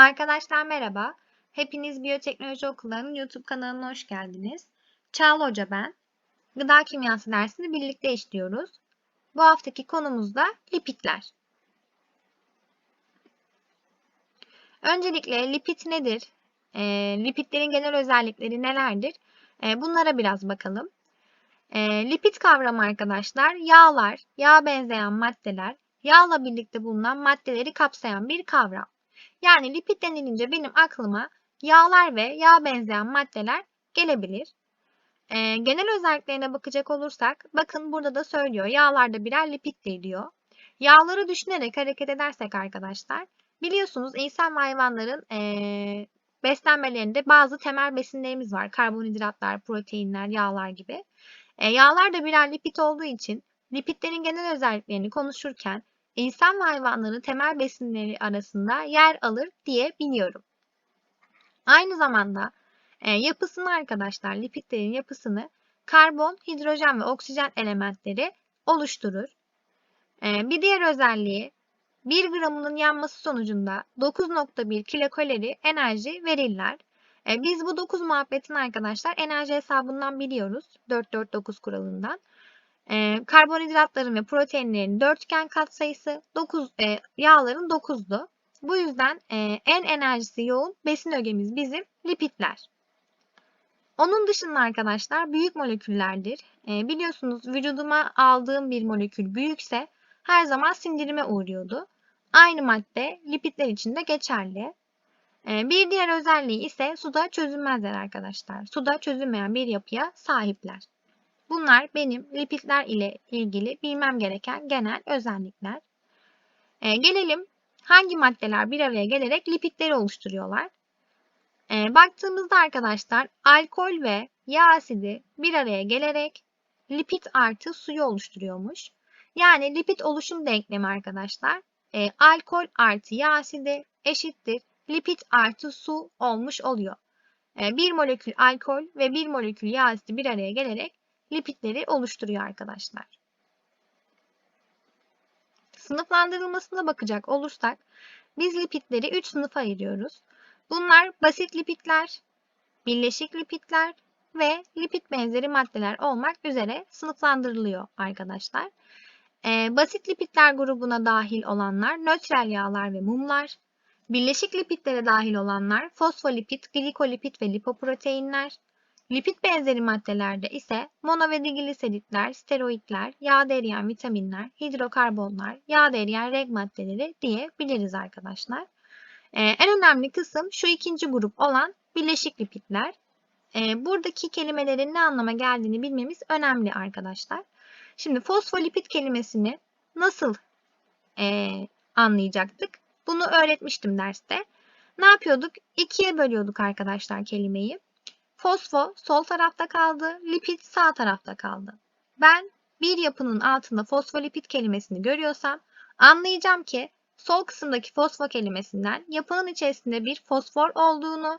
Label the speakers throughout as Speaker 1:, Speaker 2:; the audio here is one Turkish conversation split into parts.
Speaker 1: Arkadaşlar merhaba. Hepiniz Biyoteknoloji Okulları'nın YouTube kanalına hoş geldiniz. Çağla Hoca ben. Gıda kimyası dersini birlikte işliyoruz. Bu haftaki konumuz da lipitler. Öncelikle lipid nedir? E, lipidlerin genel özellikleri nelerdir? E, bunlara biraz bakalım. E, lipid kavramı arkadaşlar yağlar, yağ benzeyen maddeler, yağla birlikte bulunan maddeleri kapsayan bir kavram. Yani lipid denilince benim aklıma yağlar ve yağ benzeyen maddeler gelebilir. Ee, genel özelliklerine bakacak olursak, bakın burada da söylüyor, yağlarda birer lipiddir diyor. Yağları düşünerek hareket edersek arkadaşlar, biliyorsunuz insan ve hayvanların ee, beslenmelerinde bazı temel besinlerimiz var. Karbonhidratlar, proteinler, yağlar gibi. E, yağlar da birer lipid olduğu için lipidlerin genel özelliklerini konuşurken insan ve hayvanların temel besinleri arasında yer alır diye biliyorum. Aynı zamanda e, yapısını arkadaşlar lipidlerin yapısını karbon, hidrojen ve oksijen elementleri oluşturur. E, bir diğer özelliği 1 gramının yanması sonucunda 9.1 kilokalori enerji verirler. E, biz bu 9 muhabbetin arkadaşlar enerji hesabından biliyoruz. 449 kuralından. E, karbonhidratların ve proteinlerin dörtgen katsayısı 9, e, yağların 9'du. Bu yüzden e, en enerjisi yoğun besin ögemiz bizim lipidler. Onun dışında arkadaşlar büyük moleküllerdir. E, biliyorsunuz vücuduma aldığım bir molekül büyükse her zaman sindirime uğruyordu. Aynı madde lipidler için de geçerli. E, bir diğer özelliği ise suda çözünmezler arkadaşlar. Suda çözünmeyen bir yapıya sahipler. Bunlar benim lipidler ile ilgili bilmem gereken genel özellikler. E, gelelim hangi maddeler bir araya gelerek lipidleri oluşturuyorlar? E, baktığımızda arkadaşlar alkol ve yağ asidi bir araya gelerek lipid artı suyu oluşturuyormuş. Yani lipid oluşum denklemi arkadaşlar e, alkol artı yağ asidi eşittir lipid artı su olmuş oluyor. E, bir molekül alkol ve bir molekül yağ asidi bir araya gelerek lipidleri oluşturuyor arkadaşlar. Sınıflandırılmasına bakacak olursak biz lipidleri 3 sınıfa ayırıyoruz. Bunlar basit lipidler, birleşik lipidler ve lipid benzeri maddeler olmak üzere sınıflandırılıyor arkadaşlar. Ee, basit lipidler grubuna dahil olanlar nötral yağlar ve mumlar, birleşik lipidlere dahil olanlar fosfolipid, glikolipid ve lipoproteinler, Lipid benzeri maddelerde ise mono ve digliseritler, steroidler, yağda eriyen vitaminler, hidrokarbonlar, yağda eriyen reg maddeleri diyebiliriz arkadaşlar. Ee, en önemli kısım şu ikinci grup olan bileşik lipidler. Ee, buradaki kelimelerin ne anlama geldiğini bilmemiz önemli arkadaşlar. Şimdi fosfolipid kelimesini nasıl e, anlayacaktık? Bunu öğretmiştim derste. Ne yapıyorduk? İkiye bölüyorduk arkadaşlar kelimeyi. Fosfo sol tarafta kaldı, lipid sağ tarafta kaldı. Ben bir yapının altında fosfolipid kelimesini görüyorsam anlayacağım ki sol kısımdaki fosfo kelimesinden yapının içerisinde bir fosfor olduğunu,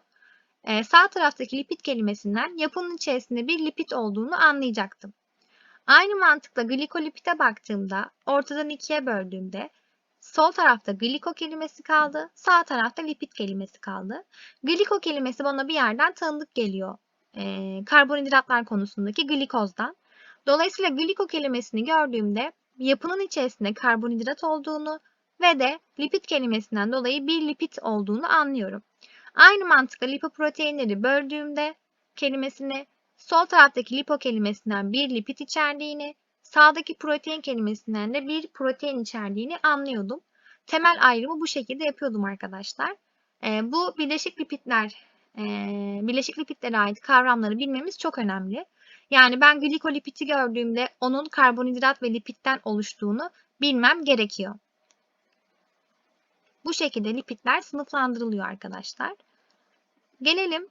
Speaker 1: e, sağ taraftaki lipid kelimesinden yapının içerisinde bir lipid olduğunu anlayacaktım. Aynı mantıkla glikolipide baktığımda ortadan ikiye böldüğümde Sol tarafta gliko kelimesi kaldı. Sağ tarafta lipid kelimesi kaldı. Gliko kelimesi bana bir yerden tanıdık geliyor. E, karbonhidratlar konusundaki glikozdan. Dolayısıyla gliko kelimesini gördüğümde yapının içerisinde karbonhidrat olduğunu ve de lipid kelimesinden dolayı bir lipid olduğunu anlıyorum. Aynı mantıkla lipoproteinleri böldüğümde kelimesini sol taraftaki lipo kelimesinden bir lipid içerdiğini, sağdaki protein kelimesinden de bir protein içerdiğini anlıyordum. Temel ayrımı bu şekilde yapıyordum arkadaşlar. E, bu bileşik lipidler, e, bileşik lipidlere ait kavramları bilmemiz çok önemli. Yani ben glikolipidi gördüğümde onun karbonhidrat ve lipitten oluştuğunu bilmem gerekiyor. Bu şekilde lipidler sınıflandırılıyor arkadaşlar. Gelelim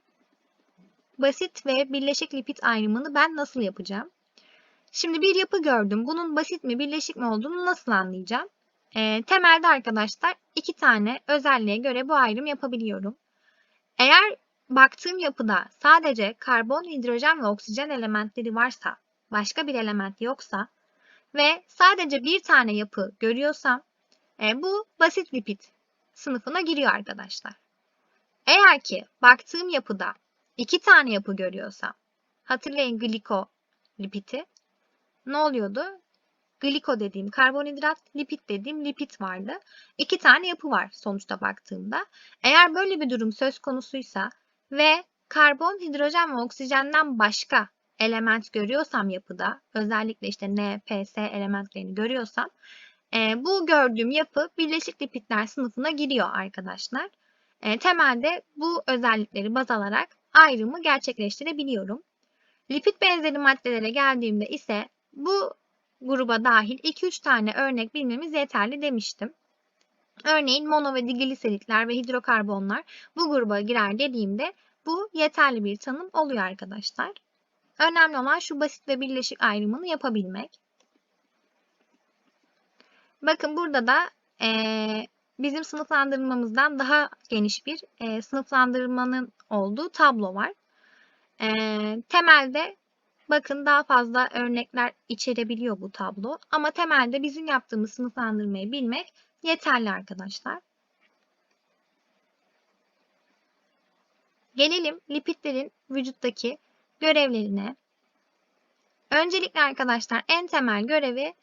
Speaker 1: basit ve birleşik lipid ayrımını ben nasıl yapacağım? Şimdi bir yapı gördüm. Bunun basit mi birleşik mi olduğunu nasıl anlayacağım? E, temelde arkadaşlar iki tane özelliğe göre bu ayrım yapabiliyorum. Eğer baktığım yapıda sadece karbon, hidrojen ve oksijen elementleri varsa, başka bir element yoksa ve sadece bir tane yapı görüyorsam e, bu basit lipid sınıfına giriyor arkadaşlar. Eğer ki baktığım yapıda iki tane yapı görüyorsam, hatırlayın glikolipiti, ne oluyordu? Gliko dediğim karbonhidrat, lipid dediğim lipid vardı. İki tane yapı var sonuçta baktığımda. Eğer böyle bir durum söz konusuysa ve karbon, hidrojen ve oksijenden başka element görüyorsam yapıda, özellikle işte N, P, S elementlerini görüyorsam, e, bu gördüğüm yapı birleşik lipidler sınıfına giriyor arkadaşlar. E, temelde bu özellikleri baz alarak ayrımı gerçekleştirebiliyorum. Lipid benzeri maddelere geldiğimde ise bu gruba dahil 2-3 tane örnek bilmemiz yeterli demiştim. Örneğin mono ve digliseritler ve hidrokarbonlar bu gruba girer dediğimde bu yeterli bir tanım oluyor arkadaşlar. Önemli olan şu basit ve birleşik ayrımını yapabilmek. Bakın burada da e, bizim sınıflandırmamızdan daha geniş bir e, sınıflandırmanın olduğu tablo var. E, temelde bakın daha fazla örnekler içerebiliyor bu tablo. Ama temelde bizim yaptığımız sınıflandırmayı bilmek yeterli arkadaşlar. Gelelim lipidlerin vücuttaki görevlerine. Öncelikle arkadaşlar en temel görevi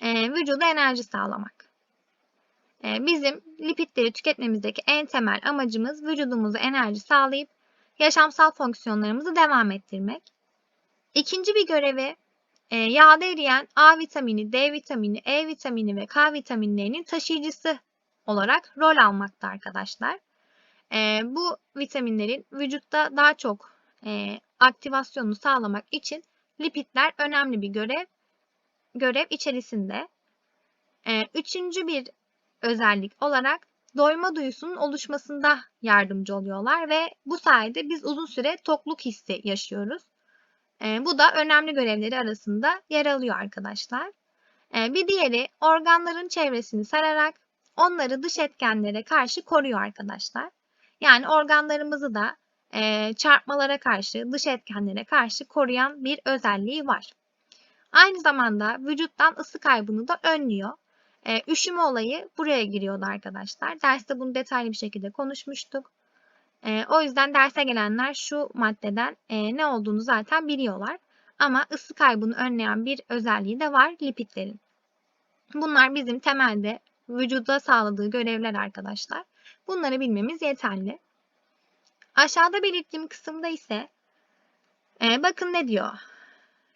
Speaker 1: e, vücuda enerji sağlamak. E, bizim lipidleri tüketmemizdeki en temel amacımız vücudumuza enerji sağlayıp yaşamsal fonksiyonlarımızı devam ettirmek. İkinci bir görevi e, yağda eriyen A vitamini, D vitamini, E vitamini ve K vitaminlerinin taşıyıcısı olarak rol almakta arkadaşlar. E, bu vitaminlerin vücutta daha çok e, aktivasyonunu sağlamak için lipidler önemli bir görev görev içerisinde. E, üçüncü bir özellik olarak doyma duyusunun oluşmasında yardımcı oluyorlar ve bu sayede biz uzun süre tokluk hissi yaşıyoruz. E, bu da önemli görevleri arasında yer alıyor arkadaşlar. E, bir diğeri organların çevresini sararak onları dış etkenlere karşı koruyor arkadaşlar. Yani organlarımızı da e, çarpmalara karşı, dış etkenlere karşı koruyan bir özelliği var. Aynı zamanda vücuttan ısı kaybını da önlüyor. E, üşüme olayı buraya giriyordu arkadaşlar. Derste bunu detaylı bir şekilde konuşmuştuk. E, o yüzden derse gelenler şu maddeden e, ne olduğunu zaten biliyorlar. Ama ısı kaybını önleyen bir özelliği de var lipidlerin. Bunlar bizim temelde vücuda sağladığı görevler arkadaşlar. Bunları bilmemiz yeterli. Aşağıda belirttiğim kısımda ise e, bakın ne diyor.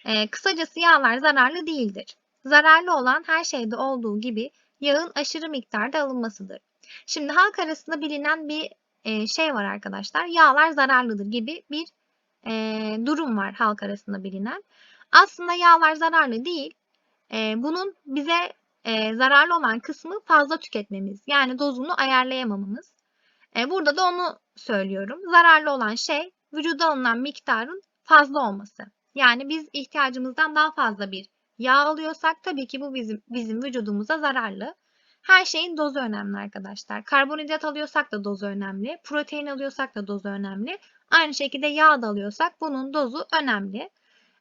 Speaker 1: E, kısacası yağlar zararlı değildir. Zararlı olan her şeyde olduğu gibi yağın aşırı miktarda alınmasıdır. Şimdi halk arasında bilinen bir şey var arkadaşlar. Yağlar zararlıdır gibi bir durum var halk arasında bilinen. Aslında yağlar zararlı değil. Bunun bize zararlı olan kısmı fazla tüketmemiz. Yani dozunu ayarlayamamamız. Burada da onu söylüyorum. Zararlı olan şey vücuda alınan miktarın fazla olması. Yani biz ihtiyacımızdan daha fazla bir yağ alıyorsak tabii ki bu bizim bizim vücudumuza zararlı. Her şeyin dozu önemli arkadaşlar. Karbonhidrat alıyorsak da dozu önemli. Protein alıyorsak da dozu önemli. Aynı şekilde yağ da alıyorsak bunun dozu önemli.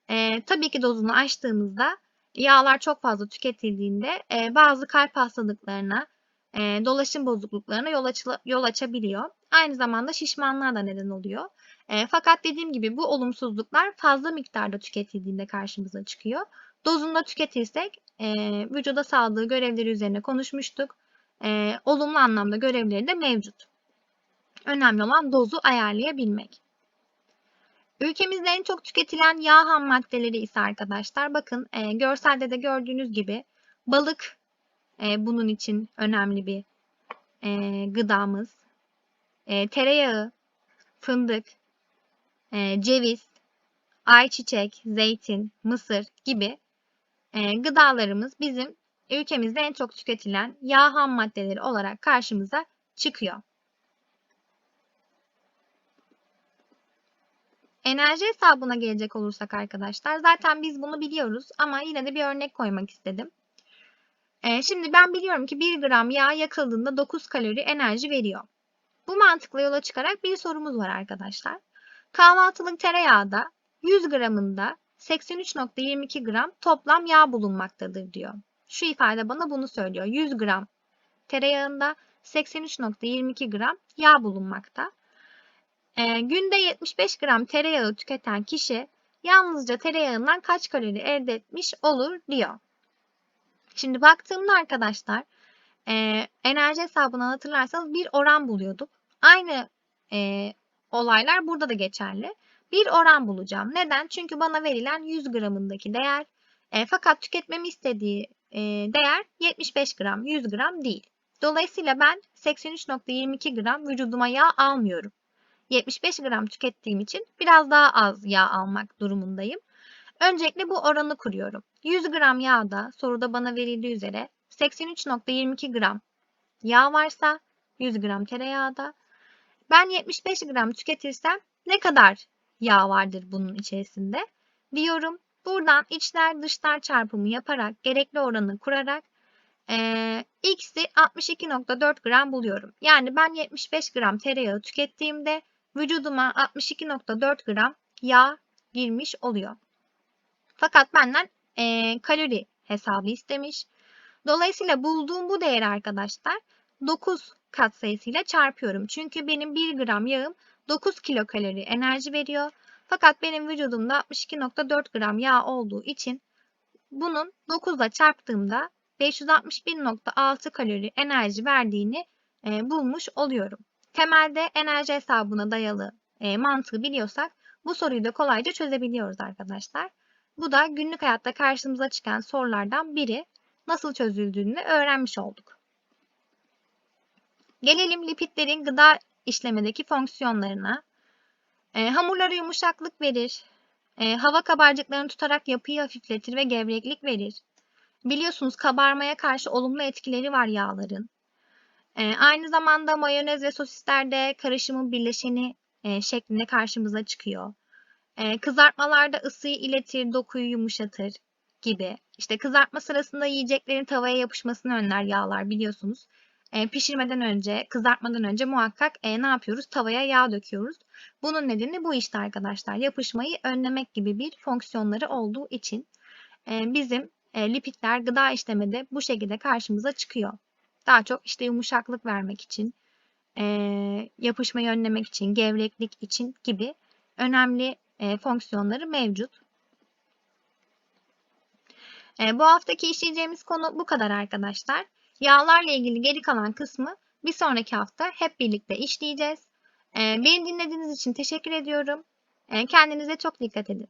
Speaker 1: Ee, tabii ki dozunu aştığımızda yağlar çok fazla tüketildiğinde e, bazı kalp hastalıklarına, e, dolaşım bozukluklarına yol, aç yol açabiliyor. Aynı zamanda şişmanlığa da neden oluyor. E, fakat dediğim gibi bu olumsuzluklar fazla miktarda tüketildiğinde karşımıza çıkıyor. Dozunda tüketirsek e, vücuda sağladığı görevleri üzerine konuşmuştuk. E, olumlu anlamda görevleri de mevcut. Önemli olan dozu ayarlayabilmek. Ülkemizde en çok tüketilen yağ ham maddeleri ise arkadaşlar bakın e, görselde de gördüğünüz gibi balık e, bunun için önemli bir e, gıdamız. E, tereyağı, fındık, e, ceviz, ayçiçek, zeytin, mısır gibi e, gıdalarımız bizim ülkemizde en çok tüketilen yağ ham maddeleri olarak karşımıza çıkıyor. Enerji hesabına gelecek olursak arkadaşlar zaten biz bunu biliyoruz ama yine de bir örnek koymak istedim. Ee, şimdi ben biliyorum ki 1 gram yağ yakıldığında 9 kalori enerji veriyor. Bu mantıkla yola çıkarak bir sorumuz var arkadaşlar. Kahvaltılık tereyağda 100 gramında 83.22 gram toplam yağ bulunmaktadır diyor. Şu ifade bana bunu söylüyor. 100 gram tereyağında 83.22 gram yağ bulunmakta. e, günde 75 gram tereyağı tüketen kişi yalnızca tereyağından kaç kalori elde etmiş olur diyor. Şimdi baktığımda arkadaşlar e, enerji hesabından hatırlarsanız bir oran buluyorduk. Aynı e, olaylar burada da geçerli. Bir oran bulacağım. Neden? Çünkü bana verilen 100 gramındaki değer e, fakat tüketmemi istediği e, değer 75 gram, 100 gram değil. Dolayısıyla ben 83.22 gram vücuduma yağ almıyorum. 75 gram tükettiğim için biraz daha az yağ almak durumundayım. Öncelikle bu oranı kuruyorum. 100 gram yağda soruda bana verildiği üzere 83.22 gram yağ varsa 100 gram tereyağda ben 75 gram tüketirsem ne kadar yağ vardır bunun içerisinde diyorum. Buradan içler dışlar çarpımı yaparak gerekli oranı kurarak e, x'i 62.4 gram buluyorum. Yani ben 75 gram tereyağı tükettiğimde vücuduma 62.4 gram yağ girmiş oluyor. Fakat benden e, kalori hesabı istemiş. Dolayısıyla bulduğum bu değeri arkadaşlar 9 katsayısıyla çarpıyorum. Çünkü benim 1 gram yağım 9 kilokalori enerji veriyor. Fakat benim vücudumda 62.4 gram yağ olduğu için bunun 9 ile çarptığımda 561.6 kalori enerji verdiğini e, bulmuş oluyorum. Temelde enerji hesabına dayalı e, mantığı biliyorsak bu soruyu da kolayca çözebiliyoruz arkadaşlar. Bu da günlük hayatta karşımıza çıkan sorulardan biri. Nasıl çözüldüğünü öğrenmiş olduk. Gelelim lipidlerin gıda işlemedeki fonksiyonlarına. E, hamurlara yumuşaklık verir. E, hava kabarcıklarını tutarak yapıyı hafifletir ve gevreklik verir. Biliyorsunuz kabarmaya karşı olumlu etkileri var yağların. E, aynı zamanda mayonez ve sosislerde karışımın birleşeni e, şeklinde karşımıza çıkıyor. E, kızartmalarda ısıyı iletir, dokuyu yumuşatır gibi. İşte kızartma sırasında yiyeceklerin tavaya yapışmasını önler yağlar biliyorsunuz. E, pişirmeden önce, kızartmadan önce muhakkak e, ne yapıyoruz? Tavaya yağ döküyoruz. Bunun nedeni bu işte arkadaşlar. Yapışmayı önlemek gibi bir fonksiyonları olduğu için e, bizim e, lipidler gıda işlemede bu şekilde karşımıza çıkıyor. Daha çok işte yumuşaklık vermek için, e, yapışmayı önlemek için, gevreklik için gibi önemli e, fonksiyonları mevcut. E, bu haftaki işleyeceğimiz konu bu kadar arkadaşlar. Yağlarla ilgili geri kalan kısmı bir sonraki hafta hep birlikte işleyeceğiz. E, beni dinlediğiniz için teşekkür ediyorum. E, kendinize çok dikkat edin.